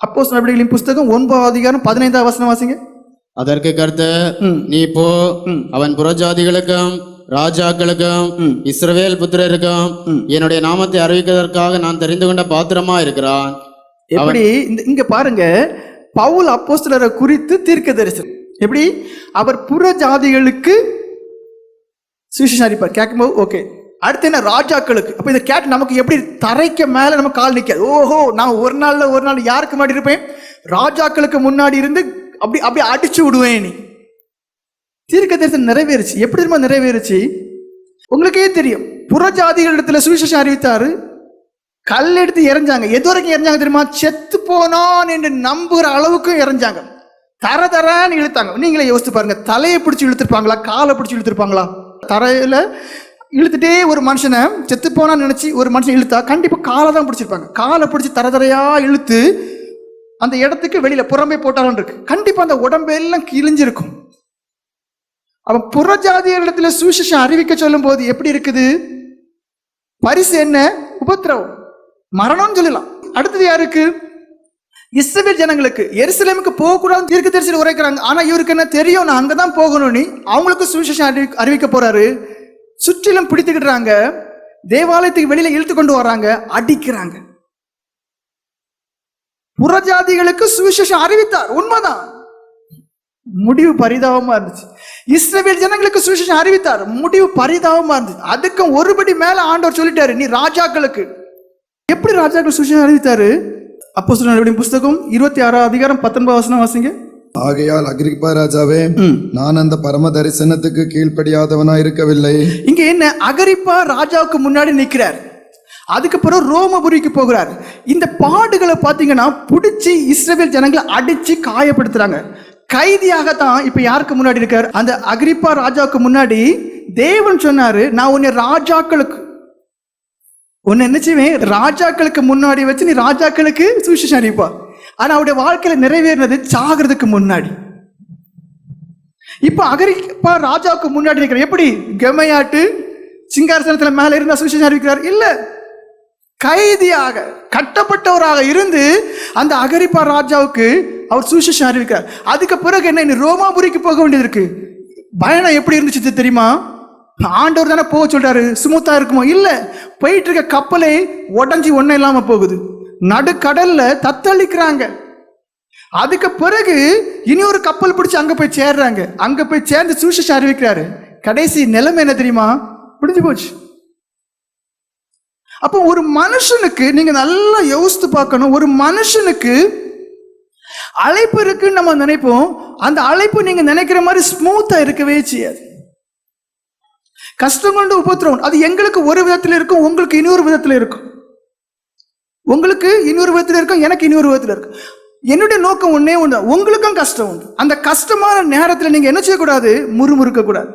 அப்போஸ் நடவடிக்கைகளின் புஸ்தகம் ஒன்பதாவது அதிகாரம் பதினைந்தாவது வசனம் வாசிங்க. அதற்கு கர்த்தர் ம். நீ போ. அவன் புறஜாதிகளுக்கும் ராஜாக்களுக்கும் இஸ்ரவேல் புத்திரருக்கும் என்னுடைய நாமத்தை அறிவிக்கிறதற்காக நான் தெரிந்து கொண்ட பாத்திரமா இருக்கிறான் எப்படி? இந்த இங்க பாருங்க. பவுல் அப்போஸ்தலரை குறித்து தீர்க்க தரிசனம். எப்படி? அவர் புற ஜாதிகளுக்கு சுவிசேஷம் அறிப்பார் கேட்கும்போது ஓகே. அடுத்து என்ன ராஜாக்களுக்கு? அப்போ இதை கேட்டு நமக்கு எப்படி தரைக்கு மேலே நம்ம கால் நிற்காது ஓஹோ நான் ஒரு நாளில் ஒரு நாள் யாருக்கு முன்னாடி இருப்பேன்? ராஜாக்களுக்கு முன்னாடி இருந்து அப்படி அப்படி அடிச்சு விடுவேன் நீ தீர்க்க தரிசனம் நிறைவேறுச்சு. எப்படி தெரியுமா நிறைவேறுச்சு? உங்களுக்கே தெரியும். புறஜாதிகளிடத்துல சுவிசேஷம் அறிவித்தாரு. கல் எடுத்து இறஞ்சாங்க எது வரைக்கும் இறஞ்சாங்க தெரியுமா? செத்து போனான் என்று நம்புகிற அளவுக்கும் இறஞ்சாங்க தர தரான்னு இழுத்தாங்க. நீங்களே யோசித்து பாருங்க. தலையை பிடிச்சி இழுத்துருப்பாங்களா? காலை பிடிச்சி இழுத்துருப்பாங்களா? தரையில இழுத்துட்டே ஒரு மனுஷனை செத்து போனா நினைச்சு ஒரு மனுஷன் இழுத்தா கண்டிப்பா காலை தான் பிடிச்சிருப்பாங்க. காலை பிடிச்சி தரதரையா இழுத்து அந்த இடத்துக்கு வெளியில புறம்பே போட்டாலும் இருக்கு. கண்டிப்பா அந்த உடம்பெல்லாம் கிழிஞ்சிருக்கும். அவன் புறஜாதியரிடத்துல சுவிசேஷம் அறிவிக்க சொல்லும் போது எப்படி இருக்குது? பரிசு என்ன? உபத்திரவம். மரணம்னு சொல்லலாம். அடுத்தது யாருக்கு? இஸ்ரவேல் ஜனங்களுக்கு. எருசலேமுக்கு போகக்கூடாது தீர்க்க தரிசனம் உரைக்கிறாங்க. ஆனா இவருக்கு என்ன தெரியும்? நான் அங்கதான் போகணும்னு அவங்களுக்கு சுவிசேஷம் அறிவி அறிவிக்க போறாரு. சுற்றிலும் பிடித்துக்கிடுறாங்க. தேவாலயத்துக்கு வெளியில இழுத்து கொண்டு வராங்க அடிக்கிறாங்க. புறஜாதிகளுக்கு சுவிசேஷம் அறிவித்தார். உண்மைதான். முடிவு பரிதாபமா இருந்துச்சு. இஸ்ரேல் ஜனங்களுக்கு சுவிசேஷம் அறிவித்தார். முடிவு பரிதாபமா இருந்துச்சு. அதுக்கும் ஒருபடி மேல ஆண்டவர் சொல்லிட்டாரு நீ ராஜாக்களுக்கு. எப்படி ராஜாக்கள் சுவிசேஷம் அறிவித்தாரு? அப்போ புஸ்தகம் இருபத்தி ஆறாம் அதிகாரம் பத்தொன்பது வசனம் வாசிங்க. ஆகையால் அகிரிப்பா ராஜாவே நான் அந்த பரம தரிசனத்துக்கு கீழ்ப்படியாதவனா இருக்கவில்லை. இங்க என்ன அகரிப்பா ராஜாவுக்கு முன்னாடி நிக்கிறார். அதுக்கு பிறகு ரோமபுரிக்கு போகிறார். இந்த பாடுகளை பார்த்தீங்கன்னா பிடிச்சி இஸ்ரவேல் ஜனங்களை அடிச்சு காயப்படுத்துறாங்க. கைதியாகத்தான் இப்ப யாருக்கு முன்னாடி இருக்கார்? அந்த அகிரிப்பா ராஜாவுக்கு முன்னாடி தேவன் சொன்னாரு நான் உன்னை ராஜாக்களுக்கு உன்னை என்ன செய்வேன்? ராஜாக்களுக்கு முன்னாடி வச்சு நீ ராஜாக்களுக்கு சுவிசேஷம் அறிவிப்பா. ஆனா அவருடைய வாழ்க்கையில நிறைவேறினது சாகிறதுக்கு முன்னாடி. இப்ப அகரிப்பா ராஜாவுக்கு முன்னாடி இருக்கிற எப்படி? கெமையாட்டு சிங்காரசனத்தில் மேல இருந்தால் சுவிசேஷம் அறிவிக்கிறார். இல்ல கைதியாக கட்டப்பட்டவராக இருந்து அந்த அகரிப்பா ராஜாவுக்கு அவர் சுவிசேஷம் அறிவிக்கிறார். அதுக்கு பிறகு என்ன இன்னும் ரோமாபுரிக்கு போக வேண்டியது இருக்கு. பயணம் எப்படி இருந்துச்சு தெரியுமா? ஆண்டவர் தானே போக சொல்றாரு. சுமூத்தா இருக்குமோ? இல்லை போயிட்டு இருக்க கப்பலே உடஞ்சி ஒன்றும் இல்லாமல் போகுது. நடுக்கடல்ல தத்தளிக்கிறாங்க. அதுக்கு பிறகு இனி ஒரு கப்பல் பிடிச்சி அங்க போய் சேர்றாங்க. அங்க போய் சேர்ந்து சுவிசேஷம் அறிவிக்கிறாரு. கடைசி நிலைமை என்ன தெரியுமா? முடிஞ்சு போச்சு. அப்போ ஒரு மனுஷனுக்கு நீங்க நல்லா யோசித்து பார்க்கணும். ஒரு மனுஷனுக்கு அழைப்பு இருக்குன்னு நம்ம நினைப்போம். அந்த அழைப்பு நீங்க நினைக்கிற மாதிரி ஸ்மூத்தா இருக்கவே செய்யாது. கஷ்டம் கொண்டு உபத்திரவம். அது எங்களுக்கு ஒரு விதத்துல இருக்கும் உங்களுக்கு இன்னொரு விதத்துல இருக்கும். உங்களுக்கு இன்னொரு விதத்தில் இருக்கும் எனக்கு இன்னொரு விதத்தில் இருக்கும் என்னுடைய நோக்கம் ஒன்றே ஒன்று உங்களுக்கும் கஷ்டம் உண்டு. அந்த கஷ்டமான நேரத்தில் நீங்கள் என்ன செய்யக்கூடாது? முறுமுறுக்கக்கூடாது.